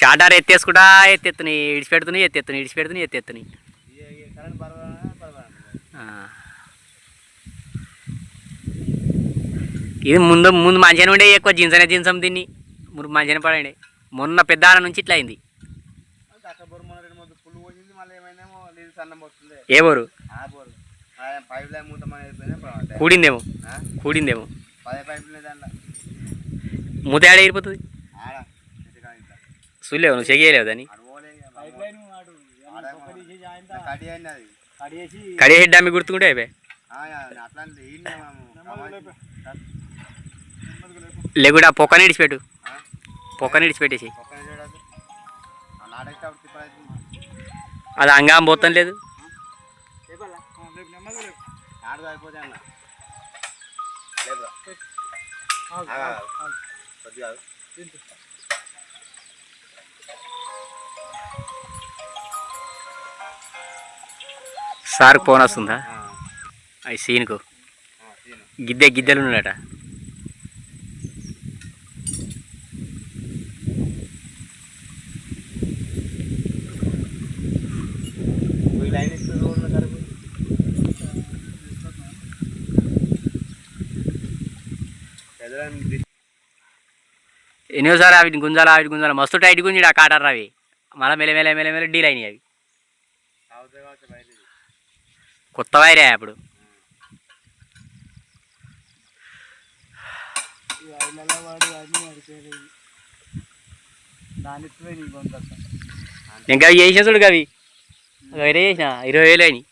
షాటార్ ఎత్తేసుకుంటా ఎత్తెత్తుని ఇడిచిపెడుతున్నాయి ఎత్తెత్తుని ఇడిచిపెడుతున్నాయి ఎత్తెత్తుని. ఇక ఇక కరెంట్ పర్వాలేదు పర్వాలేదు ఇది ముందు ముందు మంచిగానే ఉండే ఎక్కువ జించనే జించం దీన్ని. ముందు మంచిగానే పడండి. మొన్న పెద్ద ఆడ నుంచి ఇట్లా అయింది. ఏ బోరు. కూడిందేమో? కూడిందేమో. మూత ఆడ ఇరిపోతుంది. చూడలేవు నువ్వు చెయ్యలేవు దాన్ని. ఆడ కడి కడిగే హెడ్ అమ్మి గుర్తుకుంటే అయిపోయి. ఆ, యా, అట్లాంటి లేకుండా పొక్కని ఇడిచిపెట్టు. పొక్కని ఇడిచిపెట్టేసి. అది అంగాం పోతాం లేదు అయిపోతే సార్ ఫోన్ వస్తుందా అవి సీన్కు. గిద్దె గిద్దెలు ఉన్నాడట ఎన్నోసారి అవి గుంజాలా అవి గుంజాలా. మస్తు టైట్ గుంజిడు ఆ కాటర్ అవి మళ్ళీ మెల్ల మెల్ల మెల్ల మెల్ల డీల్ అయినాయి అవి. కొత్త వైరే అప్పుడు. ఇంకా చేసిన చూడు అవి వేరే చేసిన. ఇరవై వేలు అయినాయి.